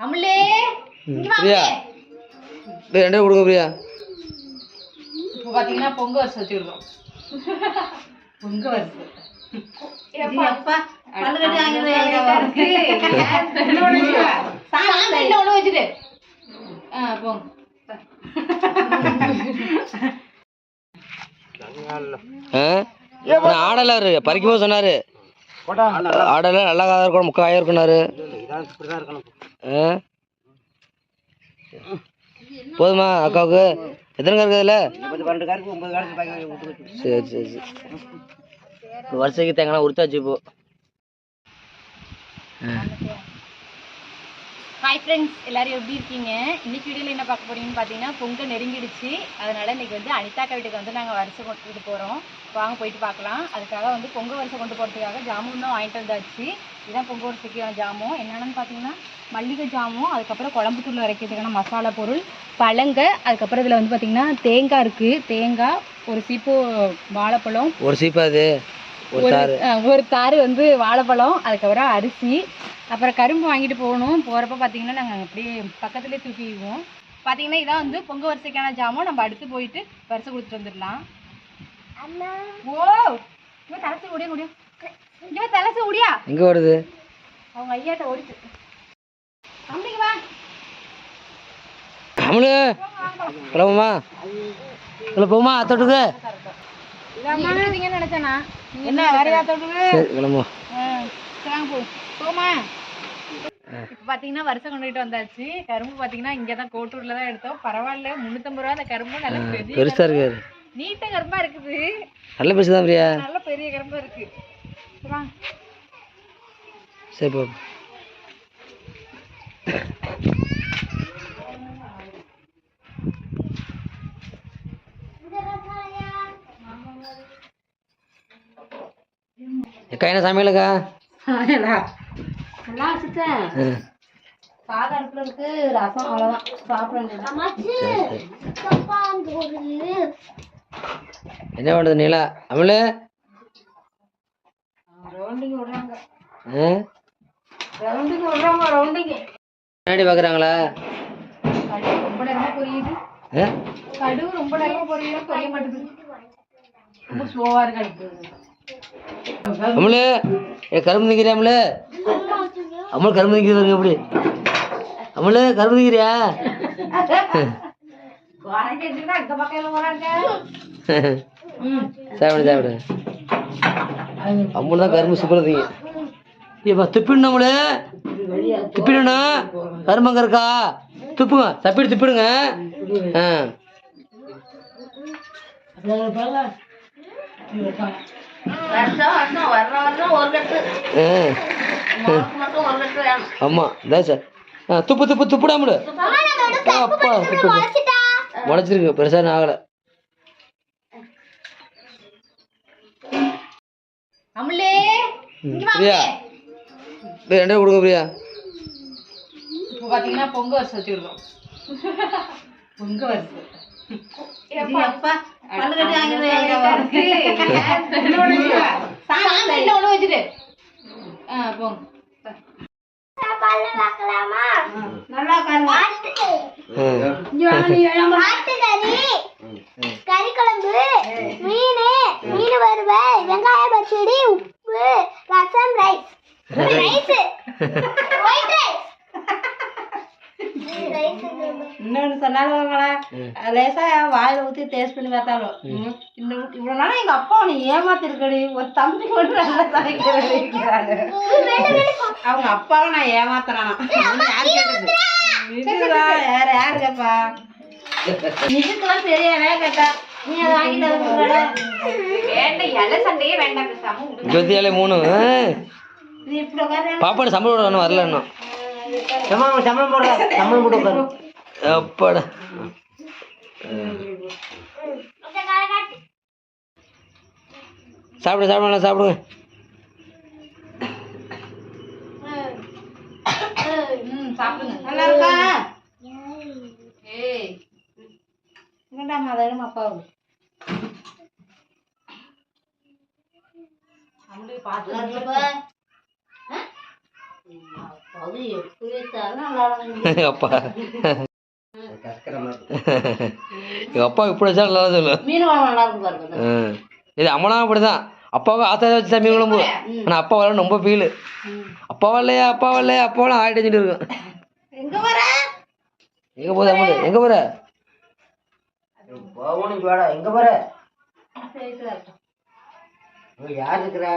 அமுலே இங்க வா பிரியா. ரெண்டே கொடுங்க பிரியா. இப்போ பாத்தீங்கன்னா பொங்க வரிசை வச்சுருக்கோம் பொங்க வரிசை வச்சுட்டு. ஆ போங்க ஆடல பறிக்கும் போது சொன்னாரு. ஆடல நல்லா காதா இருக்கணும் முக்கா ஆயிரம் இருக்கணாரு ஆ போதுமா அக்காவுக்கு? எத்தனை கார் இருக்குதுல்ல சரி சரி சரி. வருஷத்துக்கு தேங்காய் உரிச்சாச்சு இப்போ ஹாய் ஃப்ரெண்ட்ஸ் எல்லாரும் எப்படி இருக்கீங்க? இன்னைக்கு வீடியோவில் என்ன பார்க்க போறீங்கன்னு பார்த்தீங்கன்னா பொங்கல் நெருங்கிடுச்சு. அதனால இன்னைக்கு வந்து அனிதாக்கா வீட்டுக்கு வந்து நாங்கள் வரிசை கொண்டுட்டு போகிறோம் வாங்க போயிட்டு பார்க்கலாம். அதுக்காக வந்து பொங்கல் வரிசை கொண்டு போகிறதுக்காக ஜாமுன் தான் வாங்கிட்டு வந்தாச்சு. இதுதான் பொங்கல் வரிசைக்கான ஜாமுன் என்னென்னு பார்த்தீங்கன்னா மல்லிகை ஜாமுன் அதுக்கப்புறம் குழம்பு தூள் அரைக்கிறதுக்கான மசாலா பொருள் பழங்க அதுக்கப்புறம் இதில் வந்து பார்த்தீங்கன்னா தேங்காய் இருக்குது தேங்காய் ஒரு சீப்பு வாழைப்பழம். ஒரு சீப்பா அது ஒரு தாரு வந்து வாழைப்பழம் அதுக்கப்புறம் அரிசி அப்புறம் கரும்பு வாங்கிட்டு போகணும். போகிறப்ப பார்த்தீங்கன்னா நாங்கள் அப்படியே பக்கத்துலேயே தூக்கிடுவோம் பார்த்தீங்கன்னா இதான் வந்து பொங்க வரிசைக்கான ஜாமான். நம்ம அடுத்து போயிட்டு வரிசை கொடுத்துட்டு வந்துடலாம். ஓ இவன் தலைச்சு ஓடியா முடியும் இவன் தலைச்சு ஓடியா? எங்கே வருது அவங்க ஐயாட்ட ஓடிச்சு. தம்பிக்கு வா. அமலு கிளம்புமா இல்லை போமா அத்தோட்டுக்கு இருக்கீங்கன்னு நினைச்சேனா? என்ன வேறையா தொட்டுக்கு கிளம்புவோம். போமா இப்போ பார்த்தீங்கன்னா வருஷம் கொண்டுகிட்டு வந்தாச்சு. கரும்பு பார்த்தீங்கன்னா இங்கே தான் கோட்டூரில் தான் எடுத்தோம். பரவாயில்ல முந்நூற்றம்பது ரூபா அந்த கரும்பு. நல்ல நீட்ட கரும்பா இருக்குது. நல்ல பெருசு தான் பிரியா. நல்ல பெரிய கரும்பா இருக்கு. சரி வாங்க சரி போ. அக்கா என்ன சமையலுக்கா? நல்லா வச்சுட்டேன். ஆ, சாதம் அடுப்புல இருக்கு ரசம் அவ்வளவுதான். சாப்பிட வேண்டியது சரி சரி. என்ன பண்ணுறது நீலா? அமலு? ரவுண்டிங் விடுறாங்க. ரவுண்டிங் விடுறாங்க ரவுண்டிங் முன்னாடி பார்க்குறாங்களா கடுகு ரொம்ப நேரமா பொரியுது. ஆ? கடுகு ரொம்ப பொரியுது பொரிய மாட்டேங்குது. ரொம்ப ஸ்லோவா இருக்கு அடுப்பு அமலு ஏ கரும்பு திங்கிறியா அமலு? அமல் கரும்பு பாருங்க எப்படி? அமலு கரும்பு போறாங்க சாப்பிடு சாப்பிடு. அம்முள் தான் கரும்பு சூப்பராக திங்க. ஏப்பா துப்பிடணும் அம்மளு துப்பிடணும் கரும்பு அங்கே இருக்கா? துப்புங்க தப்பிடு துப்பிடுங்க. ஆ. வருஷம் வருஷம் வர்ற வருஷம் ஒரு கட்டு. ஆ. மாவுக்கு மட்டும் ஒரு கட்டு வேணும் ஆமாம் இதான் சார். துப்பு துப்பு துப்புடா அம்மளு ஆ, அப்பா துப்பு முளைச்சிருக்கு பெருசாக ஆகலை. பிரியா. ரெண்டே கொடுங்க பிரியா. இப்போ பார்த்தீங்கன்னா பொங்க வரிசை வச்சுருக்கோம் பொங்க கறி குழம்பு மீன் மீன் வறுவல் வெங்காய பச்சடி உப்பு rasam rice rice white rice இன்னொன்னு சொன்னாலுங்களா லேசா வாயில ஊத்தி டேஸ்ட் பண்ணி பார்த்தாலும் இந்த இவ்வளவு நாள் எங்க அப்பா உன்னை ஏமாத்திருக்கடி. ஒரு தம்பி மட்டும் நல்லா சமைக்கிறாங்க அவங்க அப்பாவை நான் ஏமாத்துறானா? யாரு கேட்டது? இதுதான் வேற யாரு கேப்பா? இதுக்கெல்லாம் தெரியாதே கேட்டா நீ அதை வாங்கிட்டு இலை சண்டையே வேண்டாம் பேசாம ஏழு மூணு. பாப்பாடு சம்பளம் வரல இன்னும். சம்பளம் சம்பளம் போடுற. சம்பளம் போட்டு உட்காரு. அப்பாடா சாப்பிடு சாப்பிடுங்க சாப்பிடுங்க ம் அப்பா. எங்கள் இப்படி வச்சா நல்லா சொல்லு. இது அம்மனா அப்படிதான். அப்பாவுக்கு ஆசை வச்சு மீன் குழம்பு ஆனால் அப்பா வரல ரொம்ப ஃபீலு அப்பா வரலையா அப்பா வரலையா அப்பா வரல ஆயிட்டு வச்சுட்டு இருக்கும் எங்க வர எங்கே போகுது அம்மனு? எங்கே போகிற எங்க போற? வரட்டும் இங்க யார் இருக்கிறா?